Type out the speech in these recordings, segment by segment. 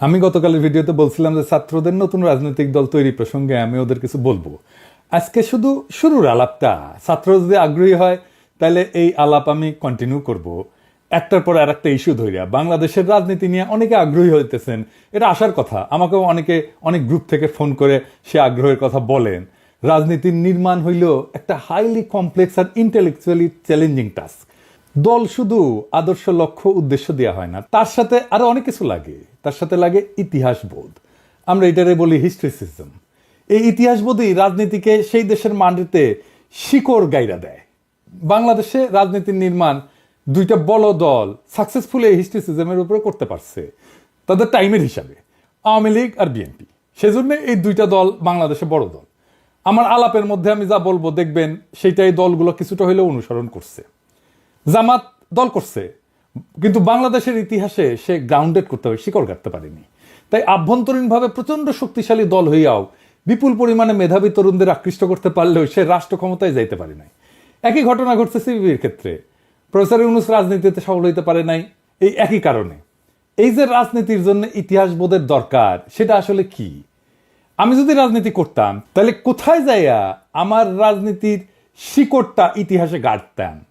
আমি গতকালের ভিডিওতে বলছিলাম যে ছাত্রদের নতুন রাজনৈতিক দল তৈরি প্রসঙ্গে আমি ওদের কিছু বলব। আজকে শুধু শুরুর আলাপটা। ছাত্র যদি আগ্রহী হয়, তাহলে এই আলাপ আমি কন্টিনিউ করব। একটার পর আর একটা ইস্যু ধরিয়া বাংলাদেশের রাজনীতি নিয়ে অনেকে আগ্রহী হইতেছেন। এটা আসার কথা। আমাকেও অনেকে অনেক গ্রুপ থেকে ফোন করে সে আগ্রহের কথা বলেন। রাজনীতির নির্মাণ হইল একটা হাইলি কমপ্লেক্স আর ইন্টেলেকচুয়ালি চ্যালেঞ্জিং টাস্ক দল শুধু আদর্শ লক্ষ্য উদ্দেশ্য দেওয়া হয় না, তার সাথে আরও অনেক কিছু লাগে। তার সাথে লাগে ইতিহাস বোধ আমরা এটারে বলি হিস্ট্রিসিজম। এই ইতিহাস বোধই রাজনীতিকে সেই দেশের মাটিতে শিকড় গাইরা দেয়। বাংলাদেশে রাজনীতির নির্মাণ দুইটা বড় দল সাকসেসফুল এই হিস্ট্রিসিজমের উপরে করতে পারছে। তাদের টাইমের হিসাবে, আওয়ামী লীগ আর বিএনপি সেজন্য এই দুইটা দল বাংলাদেশে বড় দল। আমার আলাপের মধ্যে আমি যা বলব, দেখবেন সেইটাই দলগুলো কিছুটা হলেও অনুসরণ করছে। জামাত দল করছে। কিন্তু বাংলাদেশের ইতিহাসে সে গ্রাউন্ডেড করতে হবে, শিকড় কাটতে পারেনি। তাই আভ্যন্তরীণভাবে প্রচণ্ড শক্তিশালী দল হইয়াও বিপুল পরিমাণে মেধাবী তরুণদের আকৃষ্ট করতে পারলেও সে রাষ্ট্র ক্ষমতায় যাইতে পারে নাই। একই ঘটনা ঘটছে সিবিবির ক্ষেত্রে। প্রফেসর ইউনুস রাজনীতিতে সফল হইতে পারে নাই, এই একই কারণে। এই যে রাজনীতির জন্য ইতিহাস বোধের দরকার, সেটা আসলে কি? আমি যদি রাজনীতি করতাম, তাহলে কোথায় যাইয়া আমার রাজনীতির শিকড়টা ইতিহাসে গাড়তাম?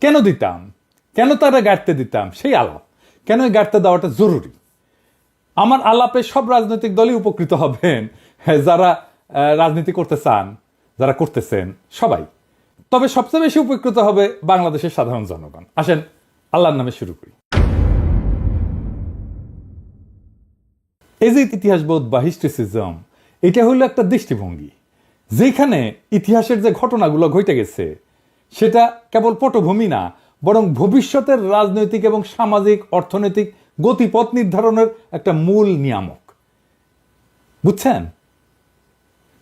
কেন দিতাম? কেন তারা গাড়তে দিতাম? সেই আলাপ। কেন এই গাড়তে দেওয়াটা জরুরি? আমার আলাপে সব রাজনৈতিক দলই উপকৃত হবেন। হ্যাঁ, যারা রাজনীতি করতে চান যারা করতেছেন সবাই। তবে সবচেয়ে বেশি উপকৃত হবে বাংলাদেশের সাধারণ জনগণ। আসেন আল্লাহর নামে শুরু করি। এই যে ইতিহাসবোধ বা হিস্ট্রিসিজম এটা হলো একটা দৃষ্টিভঙ্গি। যেখানে ইতিহাসের যে ঘটনাগুলো ঘটে গেছে সেটা কেবল পটভূমি না, বরং ভবিষ্যতের রাজনৈতিক এবং সামাজিক, অর্থনৈতিক গতিপথ নির্ধারণের একটা মূল নিয়ামক। বুঝছেন?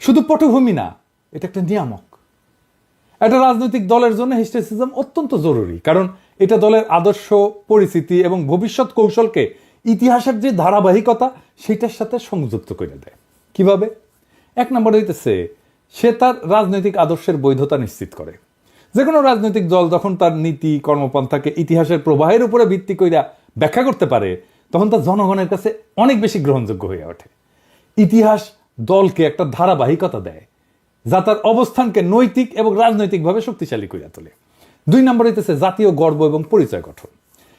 শুধু পটভূমি না, এটা একটা নিয়ামক। একটা রাজনৈতিক দলের জন্য হিস্ট্রিসিজম অত্যন্ত জরুরি, কারণ এটা দলের আদর্শ, পরিস্থিতি এবং ভবিষ্যৎ কৌশলকে ইতিহাসের যে ধারাবাহিকতা, সেটার সাথে সংযুক্ত করে দেয়। কীভাবে? এক নম্বর হইতেছে, সে তার রাজনৈতিক আদর্শের বৈধতা নিশ্চিত করে। যে কোনো রাজনৈতিক দল যখন তার নীতি কর্মপন্থাকে ইতিহাসের প্রবাহের উপরে ভিত্তি কইরা ব্যাখ্যা করতে পারে, তখন তা জনগণের কাছে অনেক বেশি গ্রহণযোগ্য হয়ে ওঠে। ইতিহাস দলকে একটা ধারাবাহিকতা দেয়, যা তার অবস্থানকে নৈতিক এবং রাজনৈতিকভাবে শক্তিশালী করিয়া তোলে। দুই নম্বর হইতেছে জাতীয় গর্ব এবং পরিচয় গঠন।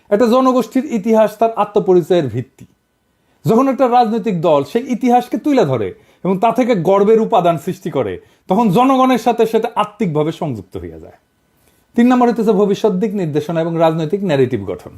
একটা জনগোষ্ঠীর ইতিহাস তার আত্মপরিচয়ের ভিত্তি। যখন একটা রাজনৈতিক দল সেই ইতিহাসকে তুলে ধরে এবং তা থেকে গর্বের উপাদান সৃষ্টি করে, তখন জনগণের সাথে সেটা আত্মিকভাবে সংযুক্ত হইয়া যায়। তিন নম্বর হইতেছে ভবিষ্যৎ দিক নির্দেশনা এবং রাজনৈতিক ন্যারেটিভ গঠন।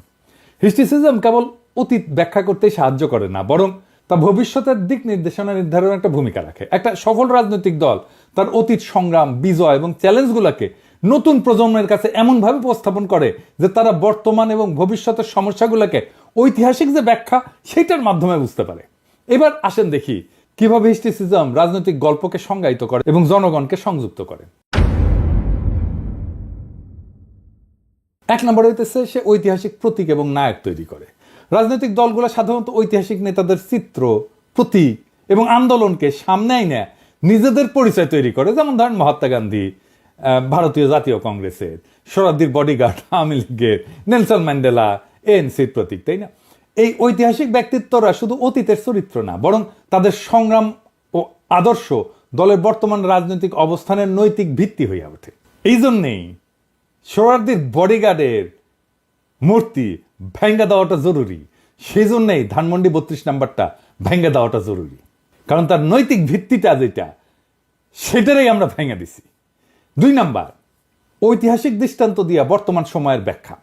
হিস্ট্রিসিজম কেবল অতীত ব্যাখ্যা করতে সাহায্য করে না, বরং তা ভবিষ্যতের দিক নির্দেশনা নির্ধারণে একটা ভূমিকা রাখে। একটা সফল রাজনৈতিক দল তার অতীত সংগ্রাম, বিজয় এবং চ্যালেঞ্জগুলোকে নতুন প্রজন্মের কাছে এমনভাবে উপস্থাপন করে যে তারা বর্তমান এবং ভবিষ্যতের সমস্যাগুলোকে ঐতিহাসিক যে ব্যাখ্যা সেটার মাধ্যমে বুঝতে পারে। এবার আসেন দেখি কীভাবে হিস্ট্রিসিজম রাজনৈতিক গল্পকে সংজ্ঞায়িত করে এবং জনগণকে সংযুক্ত করে? এক নম্বর হইতেছে, সে ঐতিহাসিক প্রতীক এবং নায়ক তৈরি করে। রাজনৈতিক দলগুলো সাধারণত ঐতিহাসিক নেতাদের চিত্র, প্রতীক এবং আন্দোলনকে সামনে আইনে নিজেদের পরিচয় তৈরি করে। যেমন ধরেন মহাত্মা গান্ধী ভারতীয় জাতীয় কংগ্রেসের শরাব্দীর বডিগার্ড আওয়ামী লীগের, নেলসন ম্যান্ডেলা, এএনসির প্রতীক, তাই না? এই ঐতিহাসিক ব্যক্তিত্বরা শুধু অতীতের চরিত্র না, বরং তাদের সংগ্রাম ও আদর্শ দলের বর্তমান রাজনৈতিক অবস্থানের নৈতিক ভিত্তি হইয়া ওঠে। এই জন্যেই সোহরার্দির বডিগার্ডের মূর্তি ভেঙ্গা দেওয়াটা জরুরি। সেই জন্যেই ধানমন্ডি বত্রিশ নাম্বারটা ভেঙ্গা দেওয়াটা জরুরি। কারণ তার নৈতিক ভিত্তিটা যেটা, সেটারই আমরা ভেঙে দিছি। দুই নাম্বার, ঐতিহাসিক দৃষ্টান্ত দিয়া বর্তমান সময়ের ব্যাখ্যা।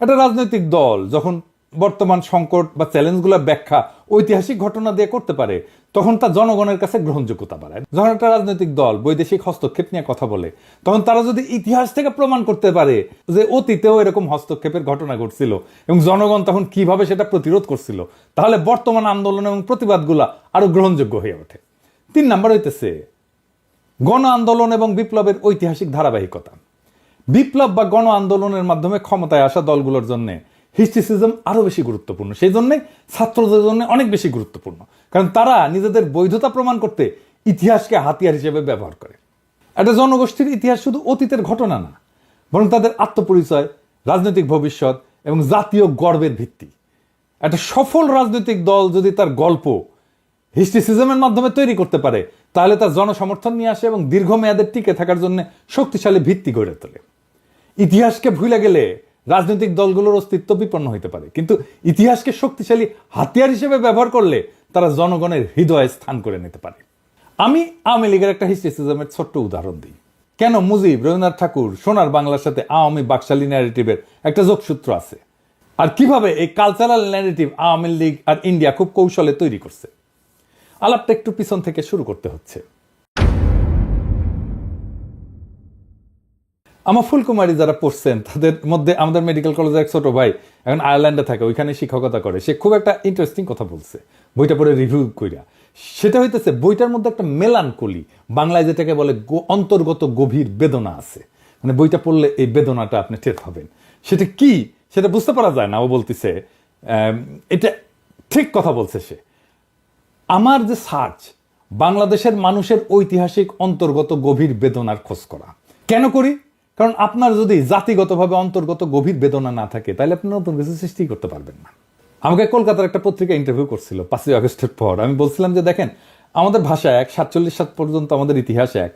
একটা রাজনৈতিক দল যখন বর্তমান সংকট বা চ্যালেঞ্জগুলোর ব্যাখ্যা ঐতিহাসিক ঘটনা দিয়ে করতে পারে, তখন তা জনগণের কাছে গ্রহণযোগ্যতা বাড়ায়। যখন একটা রাজনৈতিক দল বৈদেশিক হস্তক্ষেপ নিয়ে কথা বলে, তখন তারা যদি ইতিহাস থেকে প্রমাণ করতে পারে যে অতীতেও এরকম হস্তক্ষেপের ঘটনা ঘটছিল এবং জনগণ তখন কীভাবে সেটা প্রতিরোধ করছিল, তাহলে বর্তমান আন্দোলন এবং প্রতিবাদগুলা আরও গ্রহণযোগ্য হয়ে ওঠে। তিন নাম্বার হইতেছে গণ আন্দোলন এবং বিপ্লবের ঐতিহাসিক ধারাবাহিকতা। বিপ্লব বা গণ আন্দোলনের মাধ্যমে ক্ষমতায় আসা দলগুলোর জন্য হিস্ট্রিসিজম আরও বেশি গুরুত্বপূর্ণ। সেই জন্যে, ছাত্রদের জন্য অনেক বেশি গুরুত্বপূর্ণ। কারণ তারা নিজেদের বৈধতা প্রমাণ করতে ইতিহাসকে হাতিয়ার হিসেবে ব্যবহার করে। একটা জনগোষ্ঠীর ইতিহাস শুধু অতীতের ঘটনা না, বরং তাদের আত্মপরিচয়, রাজনৈতিক ভবিষ্যৎ এবং জাতীয় গর্বের ভিত্তি। একটা সফল রাজনৈতিক দল যদি তার গল্প হিস্ট্রিসিজমের মাধ্যমে তৈরি করতে পারে, তাহলে তার জনসমর্থন নিয়ে আসে এবং দীর্ঘমেয়াদের টিকে থাকার জন্য শক্তিশালী ভিত্তি গড়ে তোলে। ইতিহাসকে ভুলে গেলে রাজনৈতিক দলগুলোর অস্তিত্ব বিপন্ন হতে পারে। কিন্তু ইতিহাসকে শক্তিশালী হাতিয়ার হিসেবে ব্যবহার করলে তারা জনগণের হৃদয়ে স্থান করে নিতে পারে। আমি আওয়ামী লীগের একটা হিস্ট্রিসিজমের ছোট্ট উদাহরণ দিই। কেন মুজিব, রবীন্দ্রনাথ ঠাকুর, সোনার বাংলার সাথে আওয়ামী বাকশালী ন্যারেটিভের একটা যোগসূত্র আছে? আর কীভাবে এই কালচারাল ন্যারেটিভ আওয়ামী লীগ আর ইন্ডিয়া খুব কৌশলে তৈরি করছে? আলাপটা একটু পিছন থেকে শুরু করতে হচ্ছে। আমার ফুলকুমারী যারা পড়ছেন, তাদের মধ্যে আমাদের মেডিকেল কলেজের এক ছোট ভাই এখন আয়ারল্যান্ডে থাকে ওইখানে শিক্ষকতা করে। সে খুব একটা ইন্টারেস্টিং কথা বলছে, বইটা পড়ে রিভিউ কইরা। সেটা হইতেছে, বইটার মধ্যে একটা মেলান মেলানকলি বাংলায় যেটাকে বলে অন্তর্গত গভীর বেদনা আছে। মানে বইটা পড়লে এই বেদনাটা আপনি টের পাবেন। সেটা কি? সেটা বুঝতে পারা যায় না, ও বলতেছে এটা ঠিক কথা বলছে সে। আমার যে সার্চ, বাংলাদেশের মানুষের ঐতিহাসিক অন্তর্গত গভীর বেদনার খোঁজ করা। কেন করি? কারণ আপনার যদি জাতিগতভাবে, অন্তর্গত গভীর বেদনা না থাকে, তাহলে আপনি নতুন কিছু সৃষ্টি করতে পারবেন না। আমাকে কলকাতার একটা পত্রিকা ইন্টারভিউ করছিল পাঁচই আগস্টের পর। আমি বলছিলাম যে, দেখেন, আমাদের ভাষা এক, সাতচল্লিশ সাত পর্যন্ত আমাদের ইতিহাস এক,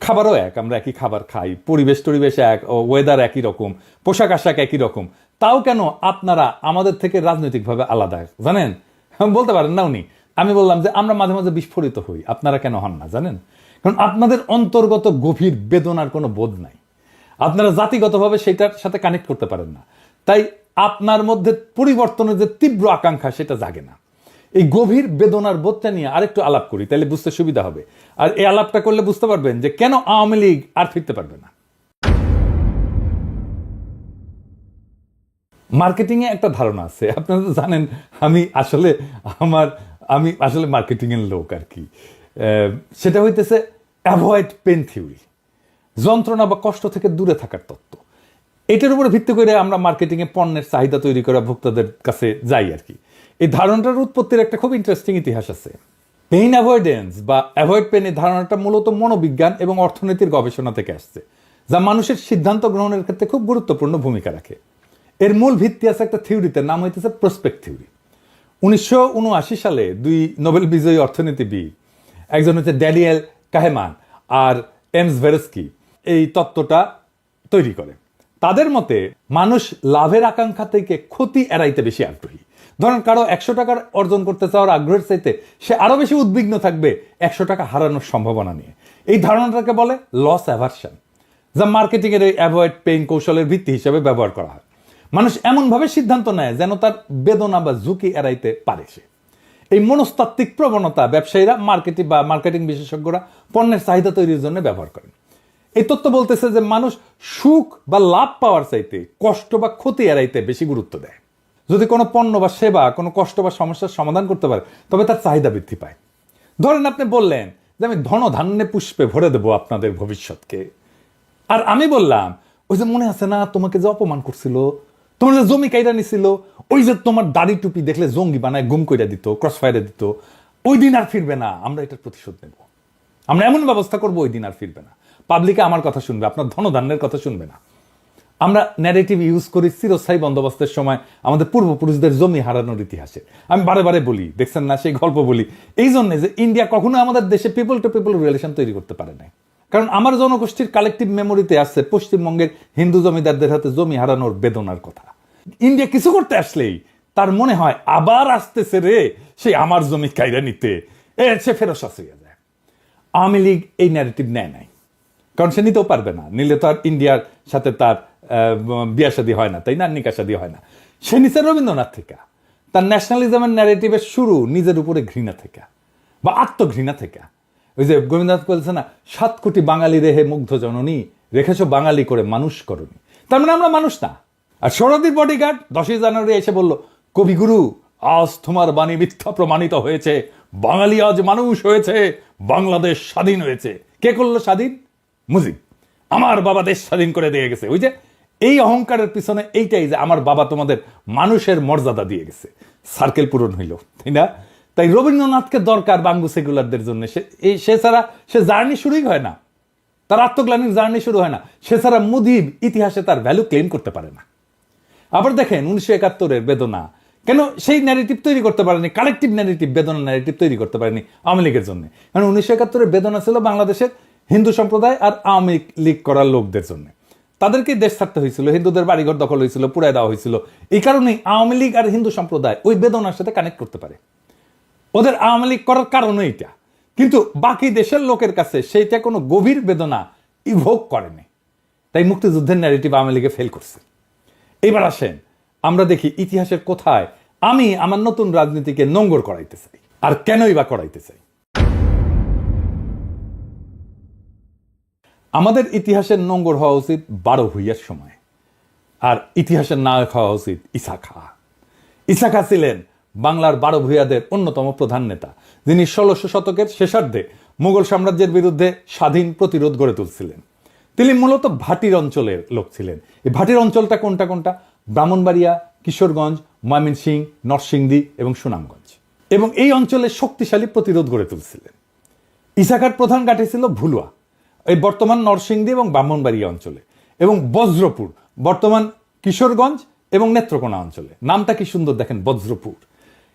খাবারও এক, আমরা একই খাবার খাই, পরিবেশ টরিবেশ এক ওয়েদার একই রকম, পোশাক আশাক একই রকম। তাও কেন আপনারা আমাদের থেকে রাজনৈতিকভাবে আলাদা, জানেন? বলতে পারেন না উনি। আমি বললাম যে, আমরা মাঝে মাঝে বিস্ফোরিত হই, আপনারা কেন হন না, জানেন? কারণ আপনাদের অন্তর্গত গভীর বেদনার কোনো বোধ নাই। আপনারা জাতিগতভাবে সেটার সাথে কানেক্ট করতে পারেন না। তাই আপনার মধ্যে পরিবর্তনের যে তীব্র আকাঙ্ক্ষা, সেটা জাগে না। এই গভীর বেদনার বোধটা নিয়ে আরেকটু আলাপ করি, তাহলে বুঝতে সুবিধা হবে। আর এই আলাপটা করলে বুঝতে পারবেন যে কেন আওয়ামী লীগ আর ফিরতে পারবে না। মার্কেটিং এ একটা ধারণা আছে, আপনারা তো জানেন, আমি আসলে আমার, আমি আসলে মার্কেটিং এর লোক আর কি। সেটা হইতেছে অ্যাভয়েড পেন থিওরি যন্ত্রণা বা কষ্ট থেকে দূরে থাকার তত্ত্ব। এটার উপরে ভিত্তি করে আমরা মার্কেটিং এ পণ্যের চাহিদা তৈরি করা ভোক্তাদের কাছে যাই আর কি। এই ধারণাটার উৎপত্তির একটা খুব ইন্টারেস্টিং ইতিহাস আছে। পেইন অ্যাভয়েডেন্স বা অ্যাভয়েড পেন এই ধারণাটা মূলত মনোবিজ্ঞান এবং অর্থনীতির গবেষণা থেকে আসছে, যা মানুষের সিদ্ধান্ত গ্রহণের ক্ষেত্রে খুব গুরুত্বপূর্ণ ভূমিকা রাখে। এর মূল ভিত্তি আছে একটা থিওরিতে, নাম হইতেছে প্রসপেক্ট থিওরি উনিশশো উনআশি সালে দুই নোবেল বিজয়ী অর্থনীতিবিদ, একজন হচ্ছে ড্যানিয়েল কাহেমান আর এমস ভেরস্কি। এই তত্ত্বটা তৈরি করে। তাদের মতে, মানুষ লাভের আকাঙ্ক্ষা থেকে ক্ষতি এড়াইতে বেশি আগ্রহী। ধরেন, কারও একশো টাকার অর্জন করতে চাওয়ার আগ্রহের চাইতে সে আরও বেশি উদ্বিগ্ন থাকবে একশো টাকা হারানোর সম্ভাবনা নিয়ে। এই ধারণাটাকে বলে লস অ্যাভার্সন যা মার্কেটিংয়ের এই অ্যাভয়েড পেইন কৌশলের ভিত্তি হিসেবে ব্যবহার করা হয়। মানুষ এমনভাবে সিদ্ধান্ত নেয় যেন তার বেদনা বা ঝুঁকি এড়াইতে পারে সে। এই মনস্তাত্ত্বিক প্রবণতা ব্যবসায়ীরা মার্কেটিং বা মার্কেটিং বিশেষজ্ঞরা পণ্যের চাহিদা তৈরির জন্য ব্যবহার করেন। এই তত্ত্ব বলতেছে যে মানুষ সুখ বা লাভ পাওয়ার চাইতে কষ্ট বা ক্ষতি এড়াইতে বেশি গুরুত্ব দেয়। যদি কোনো পণ্য বা সেবা, কোনো কষ্ট বা সমস্যার সমাধান করতে পারে, তবে তার চাহিদা বৃদ্ধি পায়। ধরেন আপনি বললেন যে আমি ধন ধান্যে পুষ্পে ভরে দেবো আপনাদের ভবিষ্যৎকে। আর আমি বললাম, ওই যে মনে আছে না, তোমাকে যে অপমান করছিল? তোমার যে জমি কাইরা নিছিল? ওই যে তোমার দাড়ি টুপি দেখলে জঙ্গি বানায় গুম কইরা দিত ক্রস ফায়ারে দিত। ওই দিন আর ফিরবে না, আমরা এটার প্রতিশোধ নেব। আমরা এমন ব্যবস্থা করব, ওই দিন আর ফিরবে না। পাবলিকে আমার কথা শুনবে, আপনার ধনধান্যের কথা শুনবে না। আমরা ন্যারেটিভ ইউজ করি চিরস্থায়ী বন্দোবস্তের সময়, আমাদের পূর্বপুরুষদের জমি হারানোর ইতিহাসে। আমি বারে বারে বলি, দেখছেন না, সেই গল্প বলি। এই জন্যে যে ইন্ডিয়া কখনো আমাদের দেশে পিপল টু পিপল রিলেশন তৈরি করতে পারে নাই। কারণ আমার জনগোষ্ঠীর কালেকটিভ মেমোরিতে আসছে পশ্চিমবঙ্গের হিন্দু জমিদারদের হাতে জমি হারানোর বেদনার কথা। ইন্ডিয়া কিছু করতে আসলেই তার মনে হয় আবার আসতেছে রে সেই আমার জমি কাইরা নিতে। এ, সে ফেরত হয়ে যায়। আওয়ামী লীগ এই ন্যারেটিভ নেয় নাই। কারণ সে নিতেও পারবে না। নিলে তো আর ইন্ডিয়ার সাথে তার বিয়া শাদী হয় না, তাই না? নিকা হয় না। সে নিচে রবীন্দ্রনাথ থেকে। তার ন্যাশনালিজমের ন্যারেটিভের শুরু নিজের উপরে ঘৃণা থেকে বা আত্মঘৃণা থেকে। ওই যে গোবিন্দনাথ বলছে না, সাত কোটি বাঙালি রেহে মুগ্ধ জননী, রেখেছো বাঙালি করে মানুষ করনি। তার মানে আমরা মানুষ না। আর সৌরদীর বডিগার্ড দশই জানুয়ারি এসে বলল, কবিগুরু, আজ তোমার বাণী মিথ্যা প্রমাণিত হয়েছে। বাঙালি আজ মানুষ হয়েছে। বাংলাদেশ স্বাধীন হয়েছে। কে করল স্বাধীন? মুজিব, আমার বাবা দেশ স্বাধীন করে দিয়ে গেছে। ওই যে এই অহংকারের পিছনে এইটাই যে আমার বাবা তোমাদের মানুষের মর্যাদা দিয়ে গেছে। সার্কেল পূরণ হইল, তাই না? তাই রবীন্দ্রনাথকে দরকার বাঙ্গু সেকুলারদের জন্য। সে এই সে ছাড়া সে জার্নি শুরুই হয় না। তার আত্মগ্লানির জার্নি শুরু হয় না। সে ছাড়া মুদিব ইতিহাসে তার ভ্যালু ক্লেম করতে পারে না। আবার দেখেন, উনিশশো একাত্তরের বেদনা। কেন সেই ন্যারেটিভ তৈরি করতে পারেনি? কালেকটিভ ন্যারেটিভ বেদনা ন্যারেটিভ তৈরি করতে পারেনি আওয়ামী লীগের জন্য। কারণ উনিশশো একাত্তরের বেদনা ছিল বাংলাদেশের হিন্দু সম্প্রদায় আর আওয়ামী লীগ করার লোকদের জন্য। তাদেরকে দেশ ছাড়তে হয়েছিল, হিন্দুদের বাড়িঘর দখল হয়েছিল পুরাই দেওয়া হয়েছিল। এই কারণেই আওয়ামী লীগ আর হিন্দু সম্প্রদায় ওই বেদনার সাথে কানেক্ট করতে পারে। ওদের আওয়ামী লীগ করার কারণও এটা কিন্তু বাকি দেশের লোকের কাছে সেইটা কোনো গভীর বেদনা ইভোগ করেনি। তাই মুক্তিযুদ্ধের ন্যারেটিভ আওয়ামী লীগে ফেল করছে। এবার আসেন, আমরা দেখি ইতিহাসের কোথায় আমি আমার নতুন রাজনীতিকে নোঙ্গর করাইতে চাই। আর কেনই বা করাইতে চাই? আমাদের ইতিহাসের নোঙ্গর হওয়া উচিত বারো ভুইয়ার সময়। আর ইতিহাসের নায়ক হওয়া উচিত ইসা খা ইসা খা ছিলেন বাংলার বারো ভূয়াদের অন্যতম প্রধান নেতা, যিনি ষোলোশো শতকের শেষার্ধে মুঘল সাম্রাজ্যের বিরুদ্ধে স্বাধীন প্রতিরোধ গড়ে তুলছিলেন। তিনি মূলত ভাটির অঞ্চলের লোক ছিলেন। এই ভাটির অঞ্চলটা কোনটা কোনটা? ব্রাহ্মণবাড়িয়া, কিশোরগঞ্জ, ময়মনসিংহ, নরসিংদী এবং সুনামগঞ্জ। এবং এই অঞ্চলে শক্তিশালী প্রতিরোধ গড়ে তুলছিলেন। ইসাখার প্রধান ঘাটে ছিল ভুলুয়া। এই বর্তমান নরসিংদী এবং ব্রাহ্মণবাড়িয়া অঞ্চলে এবং বজ্রপুর, বর্তমান কিশোরগঞ্জ এবং নেত্রকোনা অঞ্চলে। নামটা কি সুন্দর দেখেন, বজ্রপুর।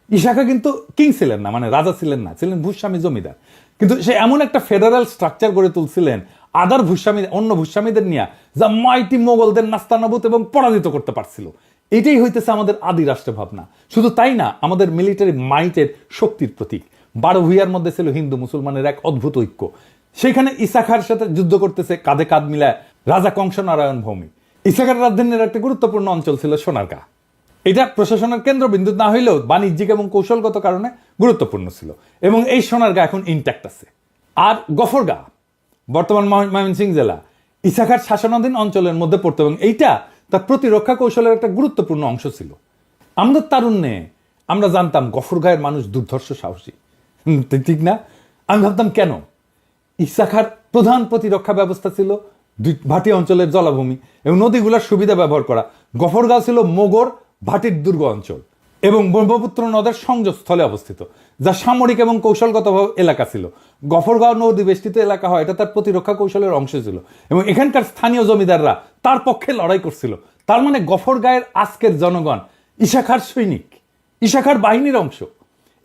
ইশাখা কিন্তু কিং ছিলেন না মানে রাজা ছিলেন না, ছিলেন ভূস্বামী জমিদার। কিন্তু সে এমন একটা ফেডারেল স্ট্রাকচার গড়ে তুলছিলেন, আদার ভূস্বামী, অন্য ভূস্বামীদের নিয়ে, যা মাইটি মোগলদের নাস্তানাবুত এবং পরাজিত করতে পারছিল। এটাই হইতেছে আমাদের আদি রাষ্ট্র ভাবনা শুধু তাই না, আমাদের মিলিটারি মাইটের শক্তির প্রতীক। বারো ভুইয়ার মধ্যে ছিল হিন্দু মুসলমানের এক অদ্ভুত ঐক্য। সেখানে ইসাখার সাথে যুদ্ধ করতেছে কাঁধে কাঁধ মিলায় রাজা কংস নারায়ণ ভৌমি। ইসাখার রাজধানীর একটা গুরুত্বপূর্ণ অঞ্চল ছিল সোনারগাঁ। এটা প্রশাসনের কেন্দ্রবিন্দু না হইলেও বাণিজ্যিক এবং কৌশলগত কারণে গুরুত্বপূর্ণ ছিল এবং এই সোনারগাঁ এখন ইন্ট্যাক্ট আছে। আর গফরগাঁ, বর্তমান ময়- ময়মনসিংহ জেলা, ইসাখার শাসনাধীন অঞ্চলের মধ্যে পড়তো এবং এইটা তার প্রতিরক্ষা কৌশলের একটা গুরুত্বপূর্ণ অংশ ছিল। আমাদের তারুণ্যে আমরা জানতাম গফরগাঁয়ের মানুষ দুর্ধর্ষ সাহসী। ঠিক না? আমি ভাবতাম কেন? ইসাখার প্রধান প্রতিরক্ষা ব্যবস্থা ছিল ভাটি অঞ্চলের জলাভূমি এবং নদীগুলোর সুবিধা ব্যবহার করা। গফরগাঁও ছিল মোগর ভাটির দুর্গ অঞ্চল এবং ব্রহ্মপুত্র নদের সংযোগস্থলে অবস্থিত, যা সামরিক এবং কৌশলগত এলাকা ছিল। গফরগাঁও নদী বেষ্টিত এলাকা হয়, এটা তার প্রতিরক্ষা কৌশলের অংশ ছিল এবং এখানকার স্থানীয় জমিদাররা তার পক্ষে লড়াই করছিল। তার মানে গফরগাঁয়ের আজকের জনগণ ইশাখার সৈনিক ইশাখার বাহিনীর অংশ।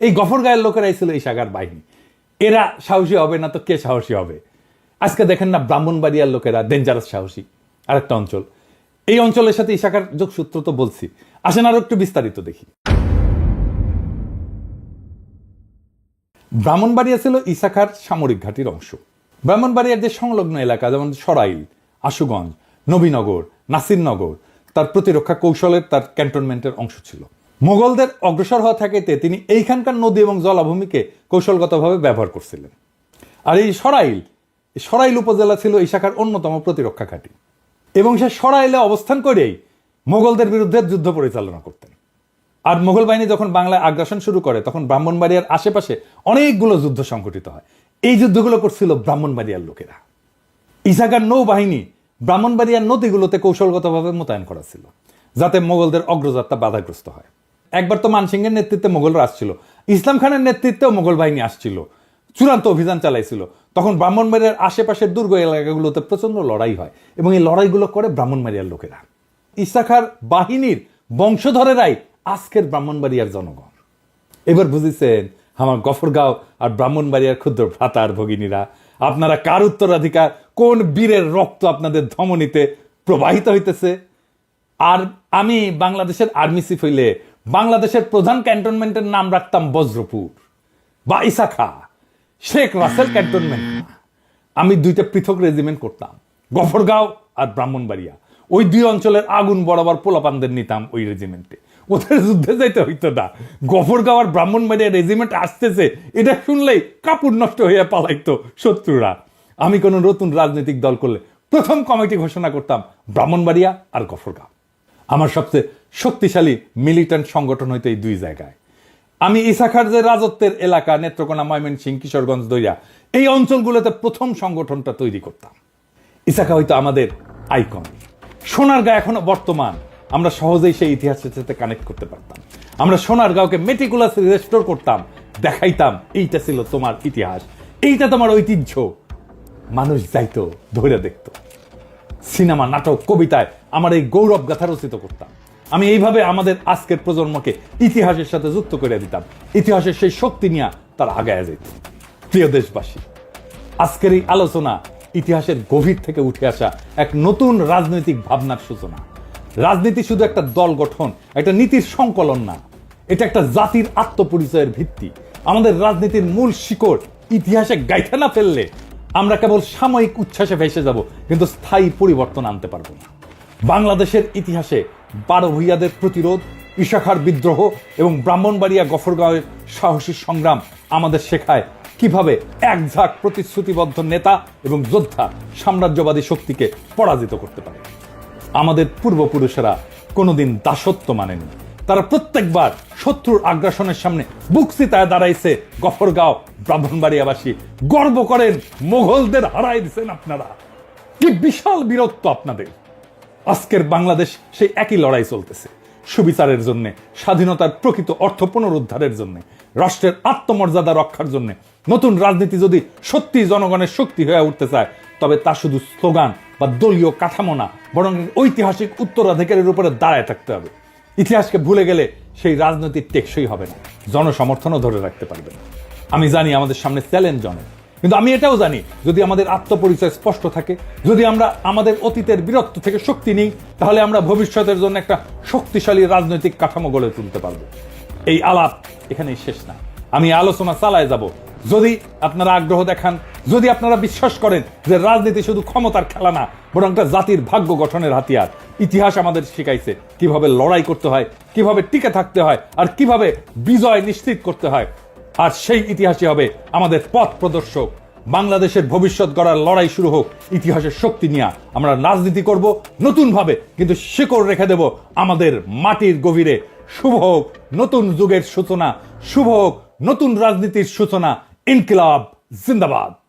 এই গফরগাঁয়ের লোকেরাই ছিল ইশাখার বাহিনী। এরা সাহসী হবে না তো কে সাহসী হবে? আজকে দেখেন না ব্রাহ্মণবাড়িয়ার লোকেরা ডেঞ্জারাস সাহসী, আরেকটা অঞ্চল। এই অঞ্চলের সাথে ইশাখার যোগসূত্র তো বলছি। আসেন আরও একটু বিস্তারিত দেখি। ব্রাহ্মণবাড়িয়া ছিল ইসাখার সামরিক ঘাটির অংশ। ব্রাহ্মণবাড়িয়ার যে সংলগ্ন এলাকা, যেমন সরাইল, আশুগঞ্জ, নবীনগর, নাসিরনগর, তার প্রতিরক্ষা কৌশলের তার ক্যান্টনমেন্টের অংশ ছিল। মোগলদের অগ্রসর হওয়া থাকাতে তিনি এইখানকার নদী এবং জলাভূমিকে কৌশলগতভাবে ব্যবহার করছিলেন। আর এই সরাইল সরাইল উপজেলা ছিল এই শাখার অন্যতম প্রতিরক্ষা ঘাঁটি। এবং সে সরাইলে অবস্থান করেই মোগলদের বিরুদ্ধে যুদ্ধ পরিচালনা করতেন। আর মোগল বাহিনী যখন বাংলায় আগ্রাসন শুরু করে, তখন ব্রাহ্মণবাড়িয়ার আশেপাশে অনেকগুলো যুদ্ধ সংঘটিত হয়। এই যুদ্ধগুলো করছিল ব্রাহ্মণবাড়িয়ার লোকেরা। ইসাগার নৌবাহিনী ব্রাহ্মণবাড়িয়ার নদীগুলোতে কৌশলগতভাবে মোতায়েন করা ছিল, যাতে মোগলদের অগ্রযাত্রা বাধাগ্রস্ত হয়। একবার তো মানসিংহের নেতৃত্বে মোগলরা আসছিল। ইসলাম খানের নেতৃত্বেও মোগল বাহিনী আসছিল। চূড়ান্ত অভিযান চালাইছিল। তখন ব্রাহ্মণবাড়িয়ার আশেপাশের দুর্গ এলাকাগুলোতে প্রচণ্ড লড়াই হয় এবং এই লড়াইগুলো করে ব্রাহ্মণবাড়িয়ার লোকেরা। ইসাখার বাহিনীর বংশধরেরাই আজকের ব্রাহ্মণবাড়িয়ার জনগণ। এবার বুঝেছেন, আমার গফরগাঁও আর ব্রাহ্মণবাড়িয়ার ক্ষুদ্র ভ্রাতা আর ভগিনীরা, আপনারা কার উত্তরাধিকার, কোন বীরের রক্ত আপনাদের ধমনীতে প্রবাহিত হইতেছে? আর আমি বাংলাদেশের আর্মি চিফ হইলে বাংলাদেশের প্রধান ক্যান্টনমেন্টের নাম রাখতাম বজ্রপুর বা ইসাখা। শেখ রাসেল ক্যান্টনমেন্ট আমি দুইটা পৃথক রেজিমেন্ট করতাম, গফরগাঁও আর ব্রাহ্মণবাড়িয়া। ওই দুই অঞ্চলের আগুন বরাবর পোলাপানদের নিতাম ওই রেজিমেন্টে। ওদের যুদ্ধে যাইতে হইতো না। গফরগাঁও আর ব্রাহ্মণবাড়িয়া রেজিমেন্ট আসতেছে, এটা শুনলেই কাপড় নষ্ট হয়ে পালাইতো শত্রুরা। আমি কোনো নতুন রাজনৈতিক দল করলে প্রথম কমিটি ঘোষণা করতাম ব্রাহ্মণবাড়িয়া আর গফরগাঁও। আমার সবচেয়ে শক্তিশালী মিলিটেন্ট সংগঠন হইতে এই দুই জায়গায়। আমি ইসাখার যে রাজত্বের এলাকা নেত্রকোনা ময়মনসিংহ কিশোরগঞ্জ দইয়া এই অঞ্চলগুলোতে প্রথম সংগঠনটা তৈরি করতাম। ইসাখা হয়তো আমাদের আইকন। সোনারগাঁ এখনও বর্তমান। আমরা সহজেই সেই ইতিহাসের সাথে কানেক্ট করতে পারতাম। আমরা সোনারগাঁওকে মেটিকুলাসলি রেস্টোর করতাম, দেখাইতাম, এইটা ছিল তোমার ইতিহাস, এইটা তোমার ঐতিহ্য। মানুষ যাইতো ধরে দেখতো। সিনেমা, নাটক, কবিতায় আমার এই গৌরব গাথা রচিত করতাম। আমি এইভাবে আমাদের আজকের প্রজন্মকে ইতিহাসের সাথে যুক্ত করে দিতাম। ইতিহাসের সেই শক্তি নিয়ে তারা আগায় যেত প্রিয় দেশবাসী, আজকের এই আলোচনা ইতিহাসের গভীর থেকে উঠে আসা এক নতুন রাজনৈতিক ভাবনার সূচনা। রাজনীতি শুধু একটা দল গঠন, একটা নীতির সংকলন না, এটা একটা জাতির আত্মপরিচয়ের ভিত্তি। আমাদের রাজনীতির মূল শিকড় ইতিহাসে গাইথে না ফেললে আমরা কেবল সাময়িক উচ্ছ্বাসে ভেসে যাব, কিন্তু স্থায়ী পরিবর্তন আনতে পারব না। বাংলাদেশের ইতিহাসে বারো ভূইয়াদের প্রতিরোধ, ইশাখার বিদ্রোহ এবং ব্রাহ্মণবাড়িয়া গফরগাঁওয়ের সাহসী সংগ্রাম আমাদের শেখায় কীভাবে এক ঝাঁক প্রতিশ্রুতিবদ্ধ নেতা এবং যোদ্ধা সাম্রাজ্যবাদী শক্তিকে পরাজিত করতে পারে। আমাদের পূর্বপুরুষেরা কোনোদিন দাসত্ব মানেনি। তারা প্রত্যেকবার শত্রুর আগ্রাসনের সামনে বুকসিতায় দাঁড়াইছে। গফরগাঁও ব্রাহ্মণবাড়িয়াবাসী গর্ব করেন, মোঘলদের হারাই দিচ্ছেন আপনারা। কি বিশাল বীরত্ব আপনাদের। আজকের বাংলাদেশ সেই একই লড়াই চলতেছে। সুবিচারের জন্য, স্বাধীনতার প্রকৃত অর্থ পুনরুদ্ধারের জন্য, রাষ্ট্রের আত্মমর্যাদা রক্ষার জন্য। নতুন রাজনীতি যদি সত্যি জনগণের শক্তি হয়ে উঠতে চায়, তবে তা শুধু স্লোগান বা দলীয় কাঠামো না, বরং ঐতিহাসিক উত্তরাধিকারের উপরে দাঁড়ায় থাকতে হবে। ইতিহাসকে ভুলে গেলে সেই রাজনৈতিক টেকসই হবে না। জনসমর্থনও ধরে রাখতে পারবে আমি জানি আমাদের সামনে চ্যালেঞ্জ অনেক। কিন্তু আমি এটাও জানি, যদি আমাদের আত্মপরিচয় স্পষ্ট থাকে, যদি আমরা আমাদের অতীতের বীরত্ব থেকে শক্তি নিই, তাহলে আমরা ভবিষ্যতের জন্য একটা শক্তিশালী রাজনৈতিক কাঠামো গড়ে তুলতে পারব। এই আলাপ এখানেই শেষ না। আমি আলোচনা চালায় যাব। যদি আপনারা আগ্রহ দেখান, যদি আপনারা বিশ্বাস করেন যে রাজনীতি শুধু ক্ষমতার খেলা না, বরং একটা জাতির ভাগ্য গঠনের হাতিয়ার, ইতিহাস আমাদের শিখাইছে কীভাবে লড়াই করতে হয়, কীভাবে টিকে থাকতে হয়, আর কীভাবে বিজয় নিশ্চিত করতে হয় আর সেই ইতিহাসই হবে আমাদের পথ প্রদর্শক। বাংলাদেশের ভবিষ্যৎ গড়ার লড়াই শুরু হোক, ইতিহাসের শক্তি নিয়ে আমরা রাজনীতি করব নতুন ভাবে কিন্তু শিকড় রেখে দেব আমাদের মাটির গভীরে। শুভ হোক নতুন যুগের সূচনা, শুভ হোক নতুন রাজনীতির সূচনা। ইনকিলাব, জিন্দাবাদ।